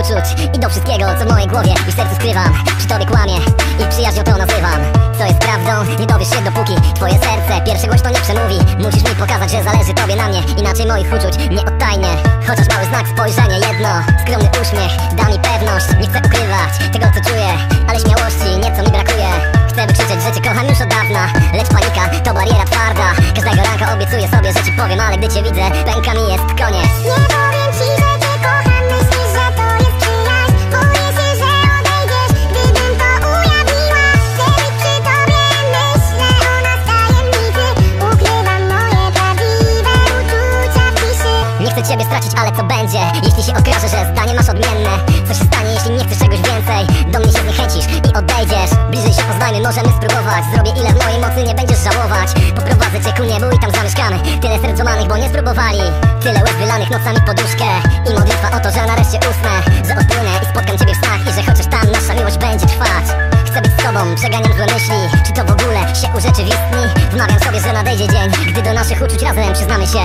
uczuć I do wszystkiego, co w mojej głowie i w sercu skrywam. Przy tobie kłamię i przyjaźnią to nazywam. Co jest prawdą, nie dowiesz się dopóki Twoje serce pierwsze głośno nie przemówi. Musisz mi pokazać, że zależy tobie na mnie Inaczej moich uczuć nie odtajnie. Chociaż mały znak, spojrzenie jedno Skromny uśmiech, da mi pewność Nie chcę ukrywać tego co czuję. Ale śmiałości nieco mi brakuje. Chcę wykrzyczeć, że cię kocham już od dawna. Lecz panika to bariera twarda. Każdego ranka obiecuję sobie, że ci powiem Ale gdy cię widzę, ale co będzie? Jeśli się okaże, że zdanie masz odmienne? Co się stanie, jeśli nie chcesz czegoś więcej? Do mnie się zniechęcisz i odejdziesz. Bliżej się poznajmy, możemy spróbować. Zrobię ile w mojej mocy, nie będziesz żałować. Poprowadzę cię ku niebu i tam zamieszkamy. Tyle serc bo nie spróbowali. Tyle łez wylanych nocami poduszkę. I modlitwa o to, że nareszcie usnę. Że odpłynę i spotkam ciebie w snach I że chociaż tam nasza miłość będzie trwać. Chcę być z tobą, przeganiam złe myśli. Czy to w ogóle się urzeczywistni? Wmawiam sobie, że nadejdzie dzień Gdy do naszych uczuć razem przyznamy się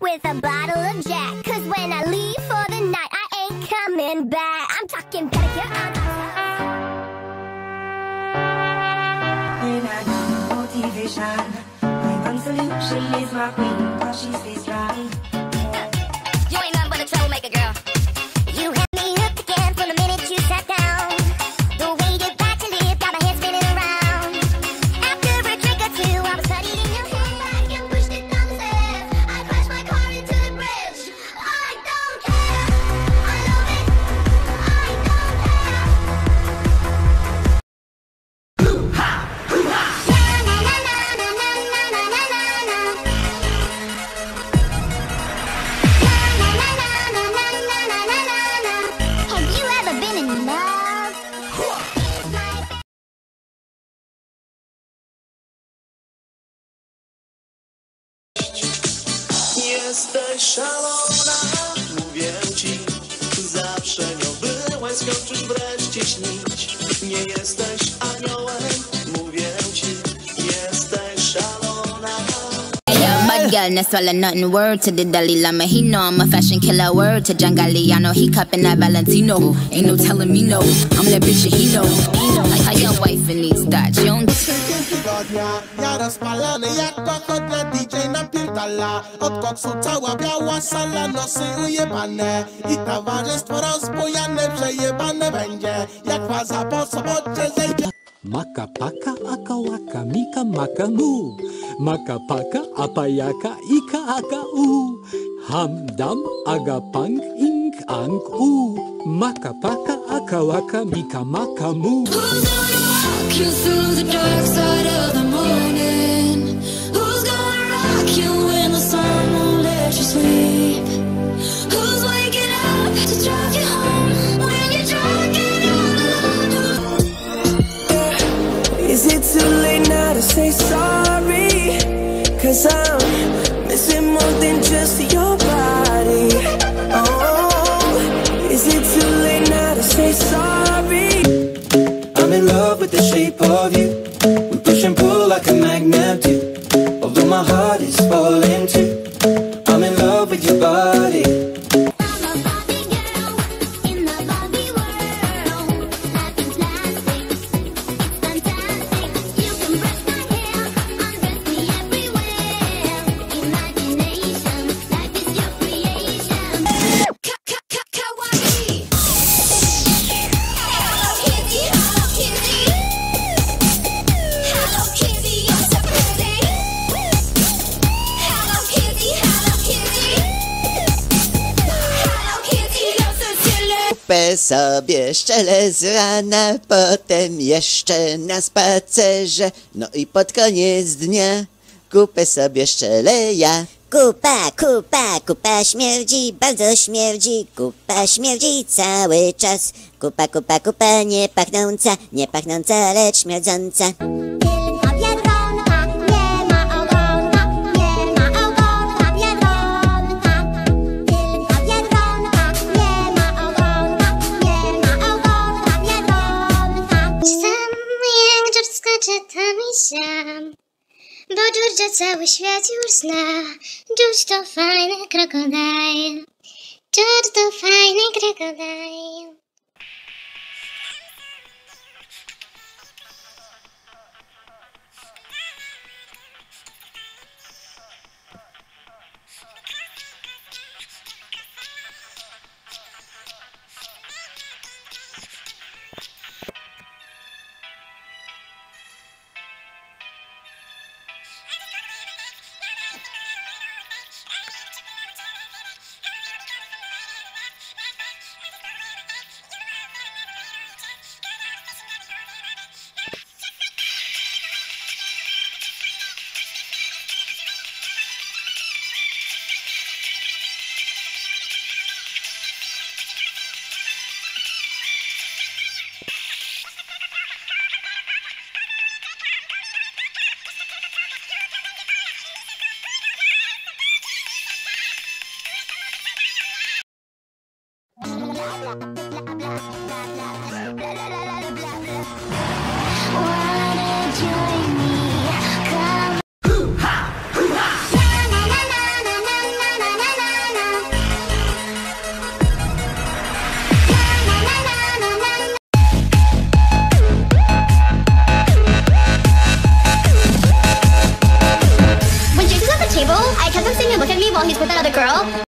with a bottle of Jack motivation, my one solution is my queen, cause she stays right. Jesteś szalona, mówię ci Zawsze nią byłeś, skończysz wreszcie śnić. Nie jesteś girl, no swallow nothing. Word to the Dalai Lama, he know I'm a fashion killer. Word to John Galliano, he cupping that Valentino. Ain't no telling me no, I'm that bitch that he know. Like how your wife needs that, you don't tygodnia Ja rozpalany jak kokot dla DJ napierdala Od koksu cała biała sala, nosy ujebane I towarzystwo rozbujane, przejebane będzie Jak faza po sobocie zejdzie Maka paka aka waka mika maka mu Maka paka apayaka ika aka u? Ham dam aga pang ing ang u. Maka paka aka waka mika maka mu. Walk you through the dark side of sun Kupę sobie szczele z rana, potem jeszcze na spacerze, no i pod koniec dnia kupę sobie szczele ja. Kupa, kupa, kupa śmierdzi, bardzo śmierdzi, kupa śmierdzi cały czas. Kupa, kupa, kupa, nie pachnąca, nie pachnąca, lecz śmierdząca. Bo George'a cały świat już zna. George to fajny krokodyl, George to fajny krokodyl. Stop staring at me while he's with another girl.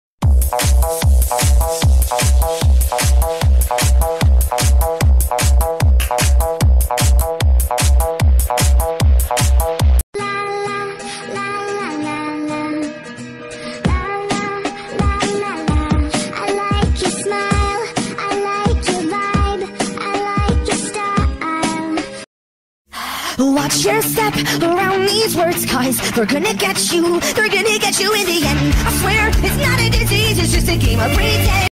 Watch your step around these words, cause they're gonna get you, they're gonna get you in the end. I swear, it's not a disease, it's just a game of pretend.